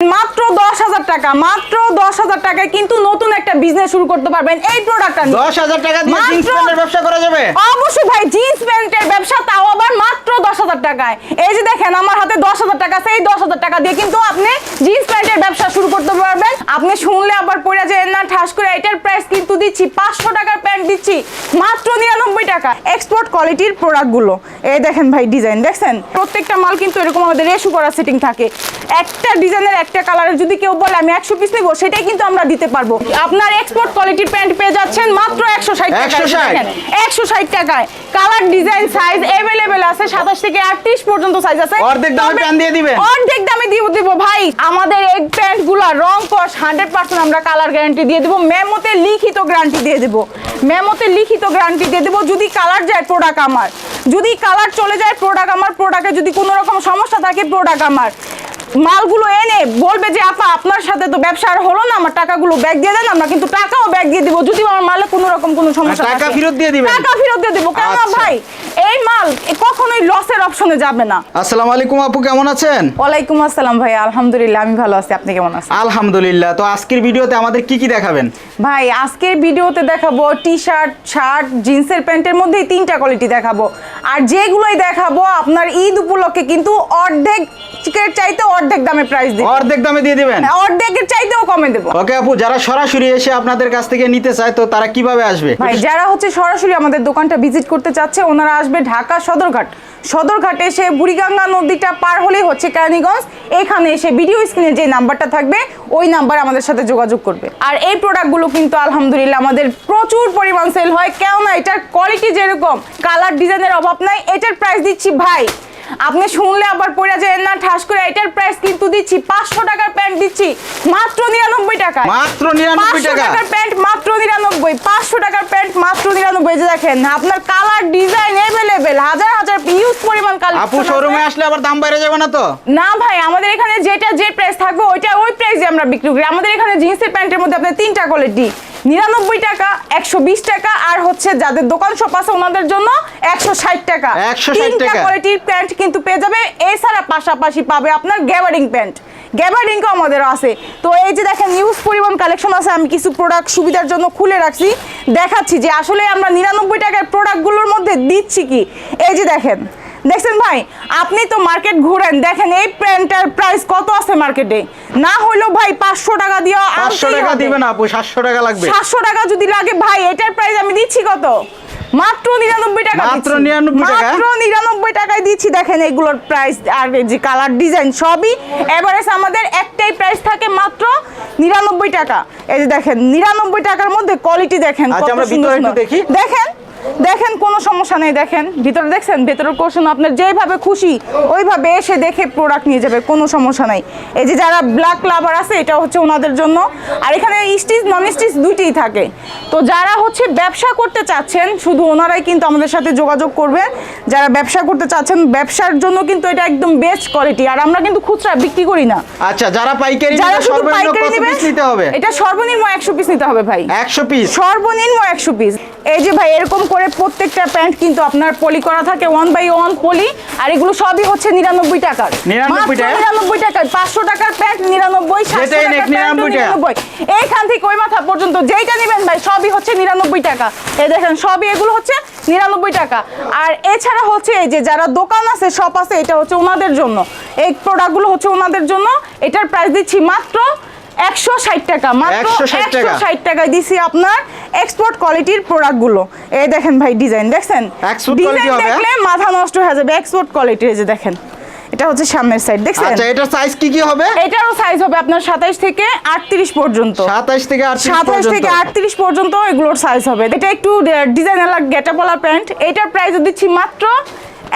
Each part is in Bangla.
মাত্র দশ হাজার টাকা মাত্র দশ হাজার টাকায় কিন্তু নতুন একটা বিজনেস শুরু করতে পারবেন এই প্রোডাক্টটা দশ হাজার টাকা দিয়ে জিন্স প্যান্টের ব্যবসা করা যাবে? অবশ্যই ভাই জিন্স প্যান্টের ব্যবসা তাও আবার মাত্র দশ হাজার টাকায়। এই যে দেখেন আমার হাতে দশ হাজার টাকা এই দশ হাজার টাকা দিয়ে কিন্তু আপনি জিন্স প্যান্টের ব্যবসা শুরু করতে পারবেন। আপনি শুনলে আবার পড়ে যায় না ঠাস করে এটার প্রাইস কিন্তু দিচ্ছি পাঁচশো টাকার প্যান্ট দিচ্ছি মাত্র নিরানব্বই টাকা। এক্সপোর্ট কোয়ালিটির প্রোডাক্টগুলো এই দেখেন ভাই ডিজাইন দেখছেন? প্রত্যেকটা মাল কিন্তু এরকম আমাদের রেশু করা সেটিং থাকে। একটা ডিজাইনের একটা কালারের যদি কেউ বলে আমি একশো পিস নিবো সেটাই কিন্তু আমরা দিতে পারব। আপনার এক্সপোর্ট কোয়ালিটির প্যান্ট পেয়ে যাচ্ছেন মাত্র একশো ষাট টাকা 160 একশো ষাট টাকায়। কালার ডিজাইন সাইজ অ্যাভেলেবেল আছে সাতাশ থেকে আটত্রিশ পর্যন্ত সাইজ আছে। অর্ধেক দামে প্যান্ট দিয়ে দিবেন? অর্ধেক দামে দিয়ে দিব। ভাই আমাদের এই প্যান্টগুলা রং কস হান্ড্রেড পার্সেন্ট আমরা কালার গ্যারান্টি দিয়ে দিব। মেমোতে লিখিত গ্যারান্টি দিয়ে দিব। মেমোতে লিখিত গ্যারান্টি দিয়ে দিব যদি কালার যায় প্রোডাক্ট আমার। যদি কালার চলে যায় প্রোডাক্ট আমার প্রোডাক্টে যদি কোনো রকম সমস্যা থাকে প্রোডাক্ট আমার। মালগুলো এনে বলবে যে আপা আপনার সাথে তো ব্যবসা আর হলো না আমার টাকাগুলো ব্যাগ দিয়ে দেন আমরা কিন্তু টাকাও ব্যাগ দিয়ে দিব। যদি আমার মালে কোনো রকম কোনো সমস্যা টাকা। ফেরত দিয়ে দিবেন? টাকা ফেরত দিয়ে দিব। কেন আচ্ছা। ভাই এই মাল কখনোই লসের অপশনে যাবে না। আসসালামু আলাইকুম আপু কেমন আছেন? ওয়ালাইকুম আসসালাম ভাই আলহামদুলিল্লাহ আমি ভালো আছি। আপনি কেমন আছেন? আলহামদুলিল্লাহ। তো আজকের ভিডিওতে আমাদের কি কি দেখাবেন? ভাই আজকের ভিডিওতে দেখাবো টি শার্ট শার্ট জিন্সের প্যান্টের মধ্যেই তিনটা কোয়ালিটি দেখাবো। আর যেগুলোই দেখাবো আপনার ঈদ উপলক্ষে কিন্তু অর্ধেক চাইতে অর্ধেক দামে প্রাইস দিই অর্ধেক দামে দিয়ে দিবেন? অর্ধেকের চাইতেও কমে দেবো। ওকে আপু যারা সরাসরি এসে আপনাদের কাছ থেকে নিতে চায় তো তারা কীভাবে আসবে? ভাই যারা হচ্ছে সরাসরি আমাদের দোকানটা ভিজিট করতে চাচ্ছে ওনারা আসবে ঢাকা সদরঘাট। সদরঘাটে এসে বুড়িগঙ্গা নদীটা পার হলেই হচ্ছে কেরানীগঞ্জ। এখানে এসে ভিডিও স্ক্রিনে যে নাম্বারটা থাকবে ওই নাম্বার আমাদের সাথে যোগাযোগ করবে। আর এই প্রোডাক্টগুলো কিন্তু আলহামদুলিল্লাহ আমাদের প্রচুর পরিমাণ সেল হয়। কেননা এটার কোয়ালিটি যেরকম কালার ডিজাইনের অভাব নাই এটার প্রাইস দিচ্ছি ভাই। আপনি শুনলে আবার পড়ে যায় না ঠাস করে এটার প্রাইস কিন্তু দিচ্ছি পাঁচশো টাকার প্যান্ট দিচ্ছি মাত্র নিরানব্বই টাকা মাত্র নিরানব্বই টাকার প্যান্ট মাত্র নিরানব্বই পাঁচশো টাকার প্যান্ট মাত্র নিরানব্বই। যে দেখেন আপনার কালার ডিজাইন এভেলেবেল হাজার হাজার ইউজ পরিমাণ কালার আপু শোরুমে আসলে আবার দাম বাইরে যাবে না তো? না ভাই আমাদের এখানে যেটা যে প্রাইস থাকবে ওইটা ওই প্রাইসে আমরা বিক্রি করি। আমাদের এখানে জিন্সের প্যান্টের মধ্যে আপনার তিনটা কোয়ালিটি নিরানব্বই টাকা একশো বিশ টাকা আর হচ্ছে যাদের দোকান শপ আছে ওনাদের জন্য একশো ষাট টাকা। 160 তিনটা কোয়ালিটির প্যান্ট কিন্তু পেয়ে যাবে এছাড়া পাশাপাশি পাবে আপনার গ্যাবারিং প্যান্ট গ্যাবারিংও আমাদের আছে। তো এই যে দেখেন নিউজ পরিমাণ কালেকশন আছে আমি কিছু প্রোডাক্ট সুবিধার জন্য খুলে রাখছি। দেখাচ্ছি যে আসলে আমরা নিরানব্বই টাকার প্রোডাক্টগুলোর মধ্যে দিচ্ছি কি? এই যে দেখেন দেখছেন ভাই আপনি তো মার্কেট ঘুরেন দেখেন এই প্যান্টটার প্রাইস কত আছে মার্কেটে না হলেও ভাই পাঁচশো টাকা দিয়ে পাঁচশো টাকা দিবেন আপু সাতশো টাকা লাগবে। সাতশো টাকা যদি লাগে ভাই এটার প্রাইস আমি দিচ্ছি কত? মাত্র নিরানব্বই টাকা মাত্র। 99 টাকা? মাত্র নিরানব্বই টাকায় দিচ্ছি দেখেন এগুলোর প্রাইস আর যে কালার ডিজাইন সবই। এভারেজ আমাদের একটাই প্রাইস থাকে মাত্র নিরানব্বই টাকা। এই যে দেখেন নিরানব্বই টাকার মধ্যে কোয়ালিটি দেখেন আচ্ছা, আমরা ভিতরে একটু দেখি। দেখেন দেখেন সমস্যা নেই দেখেন। ভিতরে দেখছেন? ভেতরের কোশন আপনার যেভাবে খুশি ওইভাবে এসে দেখে প্রোডাক্ট নিয়ে যাবে কোনো সমস্যা নাই। এই যে যারা ব্ল্যাক লাভার আছে এটা হচ্ছে ওনাদের জন্য। আর এখানে স্টিচ নন স্টিচ দুইটাই থাকে। তো যারা হচ্ছে ব্যবসা করতে চাচ্ছেন শুধু ওনারাই কিন্তু আমাদের সাথে যোগাযোগ করবে। যারা ব্যবসা করতে চাচ্ছেন ব্যবসার জন্য কিন্তু এটা একদম বেস্ট কোয়ালিটি আর আমরা কিন্তু খুচরা বিক্রি করি না। আচ্ছা যারা পাইকারি যারা শুধু সর্বনিম্ন পাইকারি নেবে নিতে হবে? এটা সর্বনিম্ন একশো পিস নিতে হবে ভাই। একশো পিস সর্বনিম্ন একশো পিস এই যে ভাই এরকম করে প্রত্যেকটা প্যান্ট কিন্তু আপনার পলি করা থাকে ওয়ান বাই ওয়ান পলি আর এগুলো সবই হচ্ছে নিরানব্বই টাকার। 99 টাকা? নিরানব্বই টাকায় পাঁচশো টাকার প্যান্ট নিরানব্বই সাতশো যেটাই টাকার নেক, প্যান্টও 99 টাকা। নিরানব্বই। এইখান থেকে ওই মাথা পর্যন্ত যেইটা নেবেন ভাই সবই হচ্ছে নিরানব্বই টাকা। এই দেখেন সবই এগুলো হচ্ছে নিরানব্বই টাকা। আর এছাড়া হচ্ছে এই যে যারা দোকান আছে শপ আছে এটা হচ্ছে ওনাদের জন্য। এই প্রোডাক্টগুলো হচ্ছে ওনাদের জন্য। এটার প্রাইস দিচ্ছি মাত্র একশো ষাট টাকা মাত্র 160 টাকা। একশো ষাট টাকায় দিছি আপনার এক্সপোর্ট কোয়ালিটির প্রোডাক্টগুলো এই দেখেন ভাই ডিজাইন দেখছেন? ডিজাইন? দেখলে মাথা নষ্ট হয়ে যাবে এক্সপোর্ট কোয়ালিটির যে দেখেন। এটা হচ্ছে সামনের সাইড দেখছেন? আচ্ছা এটার সাইজ কি কি হবে? এটারও সাইজ হবে আপনার সাতাইশ থেকে আটত্রিশ পর্যন্ত। সাতাইশ থেকে আটত্রিশ সাতাইশ পর্যন্ত। থেকে আটত্রিশ পর্যন্ত এগুলোর সাইজ হবে। এটা একটু ডিজাইন আলাদা গেটাপলা প্যান্ট এটার প্রাইস দিচ্ছি মাত্র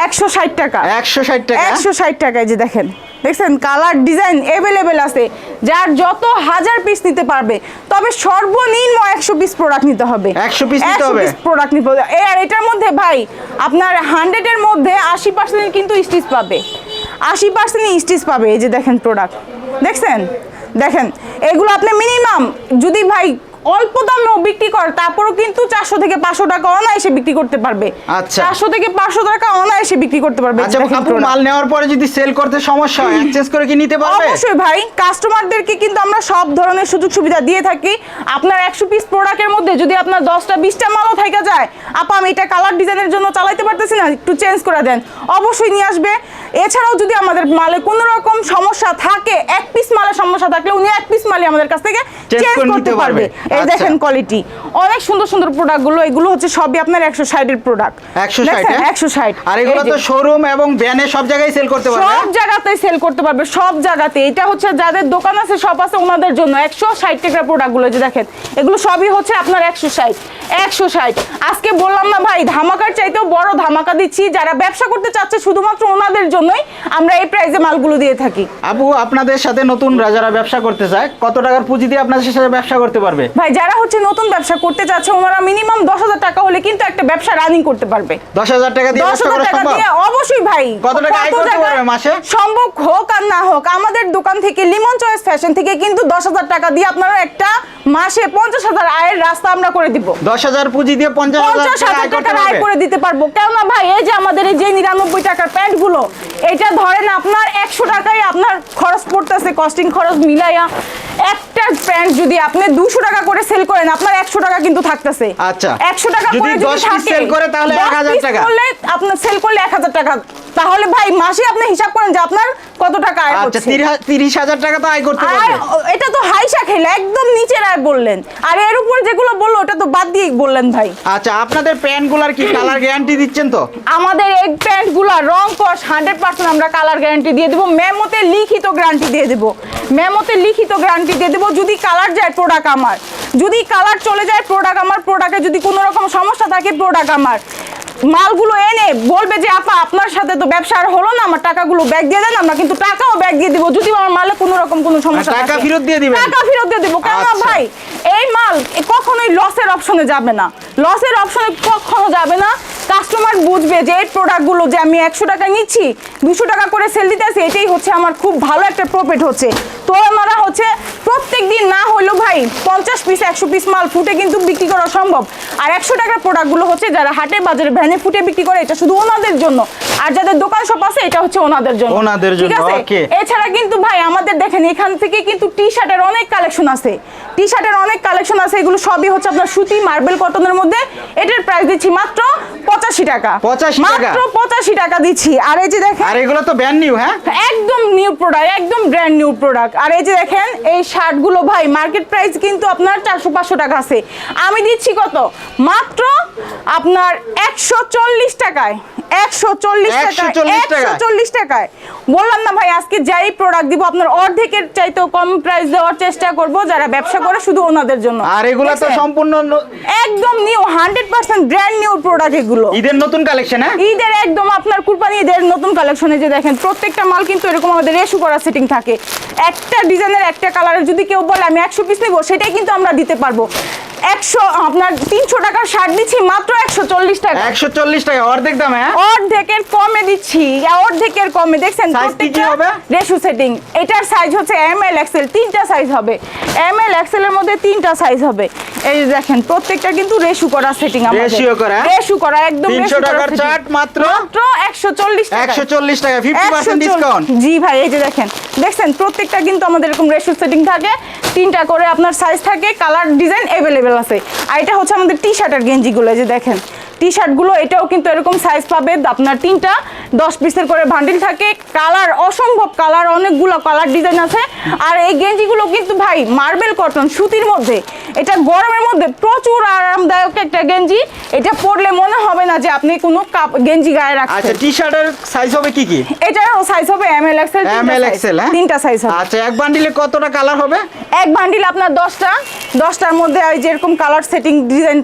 একশো ষাট টাকা। একশো ষাট টাকা? একশো ষাট টাকায় যে দেখেন। দেখছেন কালার ডিজাইন এভেলেবেল আছে যার যত হাজার পিস নিতে পারবে তবে সর্বনিম্ন একশো পিস প্রোডাক্ট নিতে হবে। 100 piece নিতে হবে? প্রোডাক্ট নিতে হবে। আর এটার মধ্যে ভাই আপনার হান্ড্রেডের মধ্যে আশি পার্সেন্ট কিন্তু স্টিচ পাবে। আশি পার্সেন্ট স্টিচ পাবে এই যে দেখেন প্রোডাক্ট দেখছেন? দেখেন এগুলো আপনি মিনিমাম যদি ভাই অল্প দামেও বিক্রি করে তারপরও কিন্তু চারশো থেকে পাঁচশো টাকা অনায়াসে বিক্রি করতে পারবে। আচ্ছা। চারশো থেকে পাঁচশো টাকা অনায়াসে বিক্রি করতে পারবে। আচ্ছা আপু মাল নেওয়ার পরে যদি সেল করতে সমস্যা হয় এক্সচেঞ্জ করে কি নিতে পারবে? অবশ্যই ভাই কাস্টমারদেরকে কিন্তু আমরা সব ধরনের সুযোগ সুবিধা দিয়ে থাকি। আপনার একশো পিস প্রোডাক্টের মধ্যে যদি আপনার দশটা বিশটা মালও থেকে যায় আপা আমি এটা কালার ডিজাইনের জন্য চালাইতে পারতেছি না একটু চেঞ্জ করে দেন। অবশ্যই নিয়ে আসবে। এছাড়াও যদি আমাদের মালে কোনো রকম সমস্যা থাকে এক পিস মালের সমস্যা থাকলে উনি এক পিস মালই আমাদের কাছ থেকে চেঞ্জ করতে পারবে। এই আচ্ছা। দেখেন কোয়ালিটি অনেক সুন্দর সুন্দর প্রোডাক্টগুলো এগুলো হচ্ছে সবই আপনার একশো ষাটের প্রোডাক্ট একশো ষাট একশো ষাট। আর এগুলো তো শোরুম এবং ভ্যানে সব জায়গায় সেল করতে পারবে সব জায়গাতে সেল করতে পারবে সব জায়গাতে। এটা হচ্ছে যাদের দোকান আছে সব আছে ওনাদের জন্য একশো ষাট টাকার প্রোডাক্টগুলো যে দেখেন। এগুলো সবই হচ্ছে আপনার একশো ষাট একশো ষাট। আজকে বললাম না ভাই ধামাকার চাইতেও বড় ধামাকা দিচ্ছি। যারা ব্যবসা করতে চাচ্ছে শুধুমাত্র ওনাদের জন্যই আমরা এই প্রাইসে মালগুলো দিয়ে থাকি। আপু আপনাদের সাথে নতুন যারা ব্যবসা করতে চায় কত টাকার পুঁজি দিয়ে আপনাদের সাথে ব্যবসা করতে পারবে? ভাই যারা হচ্ছে নতুন ব্যবসা করতে চাচ্ছে ওনারা মিনিমাম দশ হাজার টাকা হলে কিন্তু একটা ব্যবসা রানিং করতে পারবে। দশ হাজার টাকা দিয়ে দশ হাজার টাকা দিয়ে অবশ্যই ভাই কত টাকা আয় করতে পারবে মাসে? সম্ভব হোক আর না হোক আমাদের দোকান থেকে লিমন চয়েস ফ্যাশন থেকে কিন্তু দশ হাজার টাকা দিয়ে আপনারা একটা মাসে পঞ্চাশ হাজার আয়ের রাস্তা আমরা করে দিব। দশ হাজার পুঁজি দিয়ে পঞ্চাশ হাজার টাকার আয় করে দিতে পারব। কেননা ভাই এই যে আমাদের এই যে নিরানব্বই টাকার প্যান্টগুলো এটা ধরেন আপনার একশো টাকায় আপনার খরচ পড়তেছে কস্টিং খরচ মিলাইয়া একটা প্যান্ট যদি আপনি দুশো টাকা করে সেল করেন আপনার একশো টাকা কিন্তু থাকতেছে আচ্ছা। একশো টাকা করে যদি 10 পিস সেল করে তাহলে 1000 টাকা। করলে আপনার সেল করলে এক হাজার টাকা তাহলে ভাই মাসে আপনি হিসাব করেন যে আপনার কত টাকা আয় আচ্ছা হচ্ছে। তিরিশ- তিরিশ হাজার টাকা তো আয় করতে পারবে এটা তো হাইসা খেলে একদম নিচের আয় বললেন। আর এর উপর যেগুলো বলল ওটা তো বাদ দিয়ে বললেন ভাই। আচ্ছা আপনাদের প্যান্টগুলার কি কালার গ্যারান্টি দিচ্ছেন তো? আমাদের এই প্যান্টগুলো রং কস হান্ড্রেড পার্সেন্ট আমরা কালার গ্যারান্টি দিয়ে দেবো। মেমোতে লিখিত গ্যারান্টি দিয়ে দেবো। মেমোতে লিখিত গ্যারান্টি দিয়ে দেবো। যদি কালার যায় প্রোডাক্ট আমার। যদি কালার চলে যায় প্রোডাক্ট আমার প্রোডাক্টে যদি কোনো রকম সমস্যা থাকে প্রোডাক্ট আমার। মালগুলো এনে বলবে যে আপা আপনার সাথে তো ব্যবসা আর হলো না আমার টাকাগুলো ব্যাগ দিয়ে দেন আমরা কিন্তু টাকাও ব্যাগ দিয়ে দিব। যদি আমার মালে কোনো রকম কোনো সমস্যা টাকা ফেরত দিয়ে দিবেন? টাকা ফেরত দিয়ে দেবো। কেন আচ্ছা। ভাই এই মাল কখনোই লসের অপশনে যাবে না। লসের অপশনে কখনো যাবে না। কাস্টমার বুঝবে যে এই প্রোডাক্টগুলো যে আমি একশো টাকা নিচ্ছি দুশো টাকা করে সেল দিতেছি এটাই হচ্ছে আমার খুব ভালো একটা প্রফিট হচ্ছে। তো আমরা হচ্ছে প্রত্যেক দিন না হলেও ভাই পঞ্চাশ পিস একশো পিস মাল ফুটে কিন্তু বিক্রি করা সম্ভব। আর একশো টাকার প্রোডাক্টগুলো হচ্ছে যারা হাটে বাজারে ভ্যানে ফুটে বিক্রি করে এটা শুধু ওনাদের জন্য। আর যাদের দোকান সব আছে এটা হচ্ছে ওনাদের জন্য। ওনাদের জন্য, okay. এছাড়া কিন্তু ভাই আমাদের দেখেন এখান থেকে কিন্তু টি শার্টের অনেক কালেকশন আছে। টি শার্টের অনেক কালেকশন আছে এগুলো সবই হচ্ছে আপনার সুতি মার্বেল কটনের মধ্যে। এটার প্রাইস দিচ্ছি মাত্র পঁচাশি টাকা। 85 টাকা? মাত্র পঁচাশি টাকা দিচ্ছি। আর এই যে দেখেন আর এগুলো তো ব্র্যান্ড নিউ হ্যাঁ? একদম নিউ প্রোডাক্ট একদম ব্র্যান্ড নিউ প্রোডাক্ট আর এই যে দেখেন এই শার্টগুলো ভাই মার্কেট প্রাইস কিন্তু আপনার চারশো পাঁচশো টাকা আছে। আমি দিচ্ছি কত? মাত্র আপনার একশো টাকায়। 140 টাকায়? একশো চল্লিশ টাকায়। বললাম না ভাই আজকে যাই প্রোডাক্ট দিব আপনার অর্ধেকের চাইতেও কম প্রাইস দেওয়ার চেষ্টা করব যারা ব্যবসা করে শুধু ওনাদের জন্য। আর এগুলো তো সম্পূর্ণ একদম new hundred percent brand new product এগুলো। ঈদের নতুন কালেকশন হ্যাঁ? ঈদের একদম আপনার কুরবানি ঈদের নতুন কালেকশনে যে দেখেন প্রত্যেকটা মাল কিন্তু এরকম আমাদের রেশু করা সেটিং থাকে। একটা ডিজাইনের একটা কালারের যদি কেউ বলে আমি একশো পিস নিবো সেটাই কিন্তু আমরা দিতে পারব। একশো আপনার তিনশো টাকার শার্ট দিচ্ছি মাত্র একশো চল্লিশ টাকা। একশো চল্লিশ টাকা অর্ধেক দাম হ্যাঁ? অর্ধেকের কমে দিচ্ছি অর্ধেকের কমে দেখছেন প্রত্যেকটা? রেশু সেটিং। এটার সাইজ হচ্ছে এম এল এক্সেল তিনটা সাইজ হবে। এম এল এক্সেল এর মধ্যে তিনটা সাইজ হবে। এই দেখেন প্রত্যেকটা কিন্তু রেশু করা সেটিং আমাদের। Ratio করা? রেশু করা একদম 300 ratio করা টাকার চার্ট মাত্র? মাত্র 140 টাকা একশো চল্লিশ টাকা ফিফটি পার্সেন্ট ডিসকাউন্ট জি ভাই এই যে দেখেন দেখছেন প্রত্যেকটা কিন্তু আমাদের এরকম রেশু সেটিং থাকে। তিনটা করে আপনার সাইজ থাকে কালার ডিজাইন अवेलेबल আছে। আর এটা হচ্ছে আমাদের টি শার্টের গেঞ্জিগুলো এই যে দেখেন। টি শার্টগুলো এটাও কিন্তু এরকম সাইজ পাবে। আপনার তিনটা দশ পিসের করে বান্ডিল থাকে। কালার অসম্ভব কালার অনেকগুলো কালার ডিজাইন আছে। আর এই গেঞ্জিগুলো কিন্তু ভাই মার্বেল কটন সুতির মধ্যে। এটা গরমের মধ্যে প্রচুর আরামদায়ক একটা গেঞ্জি। এটা পরলে মনে হবে না যে আপনি কোনো কাপ গেঞ্জি গায়ে আচ্ছা রাখছেন। টি শার্টের সাইজ হবে কি কি? এটারও সাইজ হবে M L XL M L XL হ্যাঁ? তিনটা সাইজ হবে। আচ্ছা এক বান্ডিলে কতটা কালার হবে? এক বান্ডিল আপনার দশটা। দশটার মধ্যে ওই যেরকম colour setting design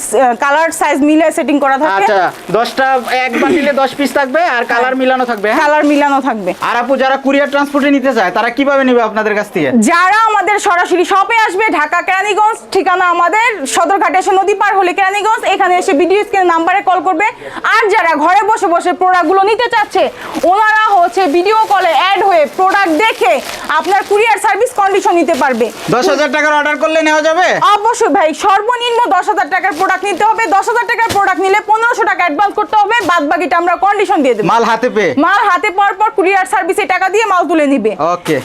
colour size মিলে সেটিং করা থাকে। আচ্ছা দশটা এক বান্ডিলে দশ পিস থাকবে আর কালার মিলানো থাকবে হ্যাঁ? কালার মিলানো থাকবে। আর আপু যারা কুরিয়ার ট্রান্সপোর্টে নিতে চায় তারা কীভাবে নেবে আপনাদের কাছ থেকে? যারা আমাদের সরাসরি শপে আসবে ঢাকা কেরানীগঞ্জ ঠিকানা আমাদের সদরঘাটে এসে নদী পার হলে কেরানীগঞ্জ এখানে এসে ভিডিও স্ক্রিনে নাম্বারে কল করবে। আর যারা ঘরে বসে বসে প্রোডাক্টগুলো নিতে চাচ্ছে ওনারা হচ্ছে ভিডিও কলে অ্যাড হয়ে প্রোডাক্ট দেখে আপনার কুরিয়ার সার্ভিস কন্ডিশন নিতে পারবে। দশ হাজার টাকার অর্ডার করলে নেওয়া যাবে? অবশ্যই ভাই সর্বনিম্ন দশ হাজার টাকার প্রোডাক্ট নিতে হবে। দশ হাজার টাকার প্রোডাক্ট নিলে পনেরোশো টাকা অ্যাডভান্স করতে হবে। বাদ বাকিটা আমরা কন্ডিশন দিয়ে দেবো। মাল হাতে পেয়ে। মাল হাতে পাওয়ার পর কুরিয়ার সার্ভিসে টাকা দিয়ে মাল তুলে নেবে। ওকে